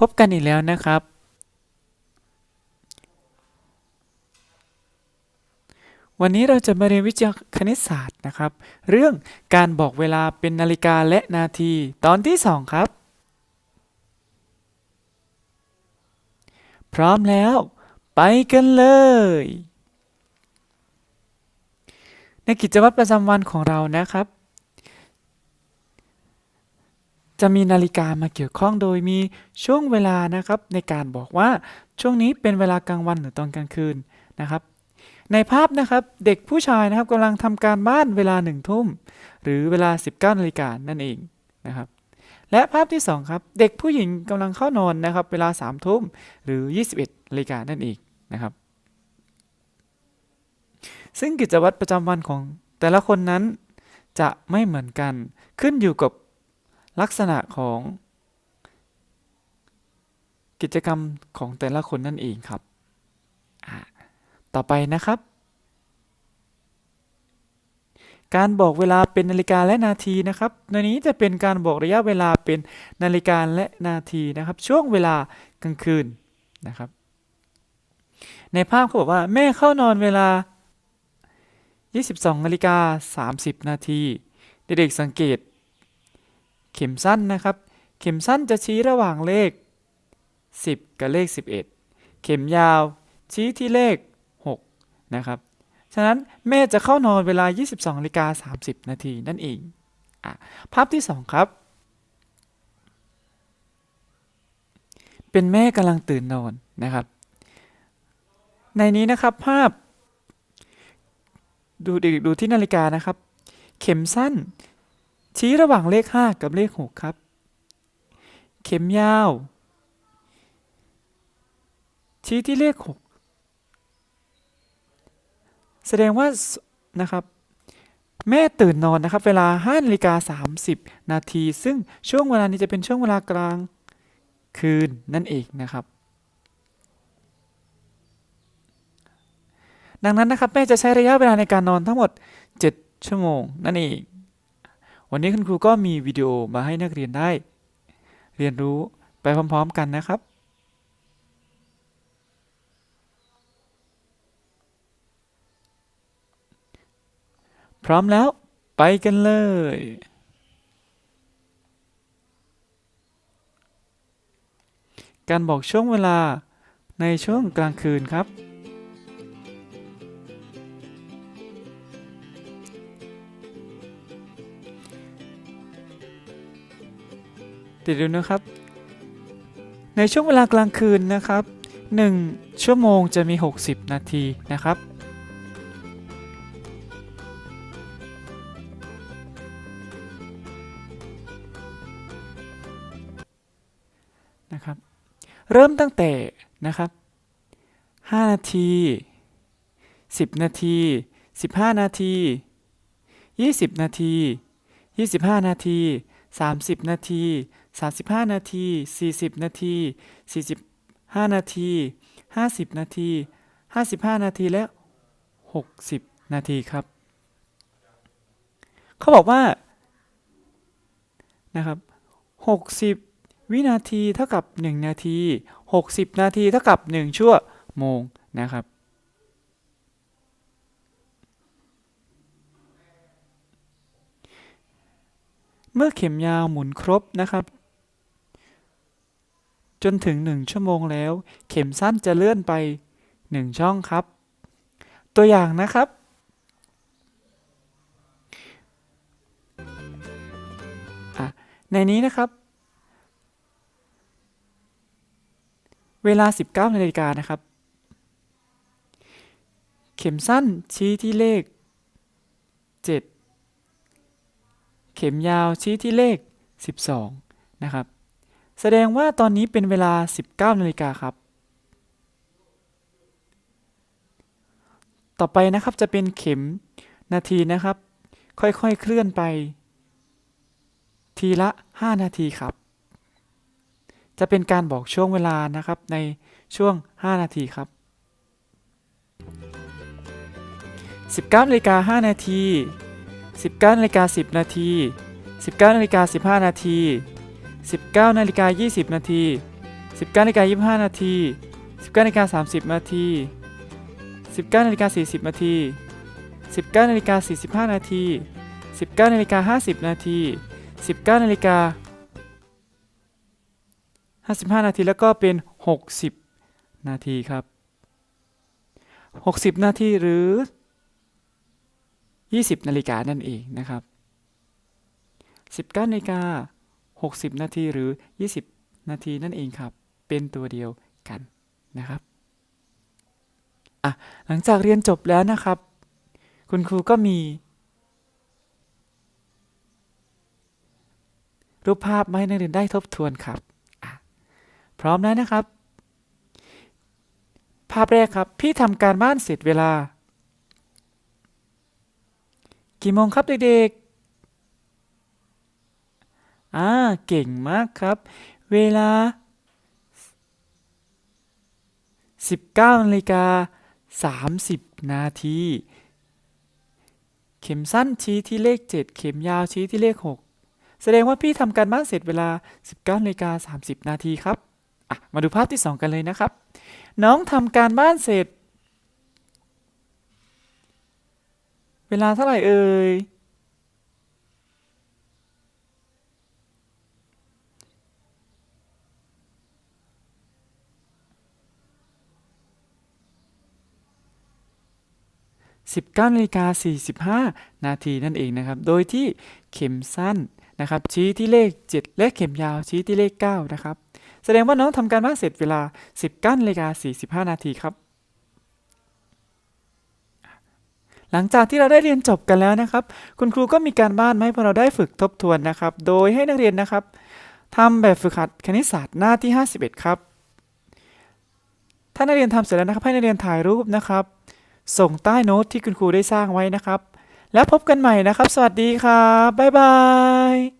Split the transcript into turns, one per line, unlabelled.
พบกันอีกแล้วนะครับ วันนี้เราจะมาเรียนวิชาคณิตศาสตร์นะครับ เรื่องการบอกเวลาเป็นนาฬิกาและนาทีตอนที่ 2 ครับ พร้อมแล้ว ไปกันเลย ในกิจวัตรประจำวันของเรานะครับ จะมีนาฬิกามาเกี่ยวข้องโดยมีช่วงเวลานะครับในการบอกว่าช่วงนี้เป็นเวลากลางวันหรือตอนกลางคืนนะครับ ในภาพนะครับเด็กผู้ชายนะครับกำลังทำการบ้านเวลาหนึ่งทุ่มหรือเวลา 19นาฬิกานั่นเองนะครับ และภาพที่ 2 ครับ เด็กผู้หญิงกำลังเข้านอนนะครับ เวลา3ทุ่มหรือ 21นาฬิกานั่นเองนะครับ ซึ่งกิจวัตรประจำวันของแต่ละคนนั้นจะไม่เหมือนกันขึ้นอยู่กับ ลักษณะของกิจกรรมของแต่ละคนนั่นเองครับ ต่อไปนะครับ การบอกเวลาเป็นนาฬิกาและนาทีนะครับในนี้จะเป็นการบอกระยะเวลาเป็นนาฬิกาและนาทีนะครับ ช่วงเวลากลางคืนนะครับ ในภาพเขาบอกว่าแม่เข้านอนเวลา 22นาฬิกา30 นาที เด็กๆสังเกต เข็มสั้นนะครับ เข็มสั้นจะชี้ระหว่างเลข 10 กับเลข 11 เข็มยาวชี้ที่เลข 6 นะครับ ฉะนั้นแม่จะเข้านอนเวลา 22นาฬิกา30 นาทีนั่นเองอะภาพที่ 2 ครับ เป็นแม่กำลังตื่นนอนนะครับ ในนี้นะครับภาพ ดูเด็กๆดูที่นาฬิกานะครับ เข็มสั้น ชี้ระหว่างเลข 5 กับเลข 6 ครับ เข็มยาว ชี้ที่เลข 6 แสดงว่านะครับ แม่ตื่นนอนนะครับ เวลา5นาฬิกา30 นาที ซึ่งช่วงเวลานี้จะเป็นช่วงเวลากลางคืนนั่นเองนะครับ ดังนั้นนะครับแม่จะใช้ระยะเวลาในการนอนทั้งหมด 7 ชั่วโมงนั่นเอง วันนี้คุณครูก็มีวิดีโอมาให้นักเรียนได้ เรียนรู้ไปพร้อมๆกันนะครับ พร้อมแล้วไปกันเลย การบอกช่วงเวลาในช่วงกลางคืนครับ เดี๋ยวดูนะครับ ในช่วงเวลากลางคืนนะครับ 1 ชั่วโมงจะมี 60 นาทีนะครับนะครับ เริ่มตั้งแต่นะครับ 5 นาที 10 นาที 15 นาที 20 นาที 25 นาที 30 นาที 35 นาที 40 นาที 45 นาที 50 นาที 55 นาทีและ 60 นาทีครับ เขาบอกว่านะครับ 60 วินาทีเท่ากับ 1 นาที 60 นาทีเท่ากับ 1 ชั่วโมงนะครับเมื่อเข็มยาวหมุนครบนะครับ จนถึง 1 ชั่วโมงแล้ว เข็มสั้นจะเลื่อนไป 1 ช่องครับ ตัวอย่างนะครับ ในนี้นะครับ เวลา 19นาฬิกานะครับ เข็มสั้นชี้ที่เลข 7 เข็มยาวชี้ที่เลข 12 นะครับ แสดงว่าตอนนี้เป็นเวลา 19นาฬิกาครับ ต่อไปนะครับจะเป็นเข็มนาทีนะครับ ค่อยๆเคลื่อนไป ทีละ 5 นาทีครับ จะเป็นการบอกช่วงเวลานะครับในช่วง 5 นาทีครับ 19นาฬิกา5นาที 19นาฬิกา10 นาที 19นาฬิกา15 นาที 19นาฬิกา20นาที19นาฬิกา25นาที19นาฬิกา30นาที19นาฬิกา40นาที19นาฬิกา45นาที19นาฬิกา50นาที19นาฬิกา55นาทีแล้วก็เป็น 60 นาทีครับ 60 นาทีหรือ 20 นาฬิกานั่นเองนะครับ 19นาฬิกา 60 นาทีหรือ 20 นาทีนั่นเองครับ เป็นตัวเดียวกันนะครับอะหลังจากเรียนจบแล้วนะครับ คุณครูก็มี รูปภาพมาให้นักเรียนได้ทบทวนครับพร้อมแล้วนะครับ ภาพแรกครับ พี่ทำการบ้านเสร็จเวลา กี่โมงครับเด็กๆ อ่า เก่งมากครับ เวลา 19นาฬิกา30 นาที เข็มสั้นชี้ที่เลข 7 เข็มยาวชี้ที่เลข 6 แสดงว่าพี่ทำการบ้านเสร็จเวลา 19นาฬิกา30 นาทีครับ อะ มาดูภาพที่ 2 กันเลยนะครับ น้องทำการบ้านเสร็จ เวลาเท่าไหร่เอ่ย 19นาฬิกา45 นาทีนั่นเองนะครับ โดยที่เข็มสั้นนะครับ ชี้ที่เลข 7 และเข็มยาวชี้ที่เลข 9 นะครับ แสดงว่าน้องทำการบ้านเสร็จเวลา 19นาฬิกา45 นาทีครับ หลังจากที่เราได้เรียนจบกันแล้วนะครับ คุณครูก็มีการบ้านมาให้พวกเราได้ฝึกทบทวนนะครับ โดยให้นักเรียนนะครับทำแบบฝึกหัดคณิตศาสตร์หน้าที่ 51 ครับ ถ้านักเรียนทำเสร็จแล้วนะครับให้นักเรียนถ่ายรูปนะครับ ส่งใต้โน้ตที่คุณครูได้สร้างไว้นะครับ แล้วพบกันใหม่นะครับ สวัสดีครับบ๊ายบาย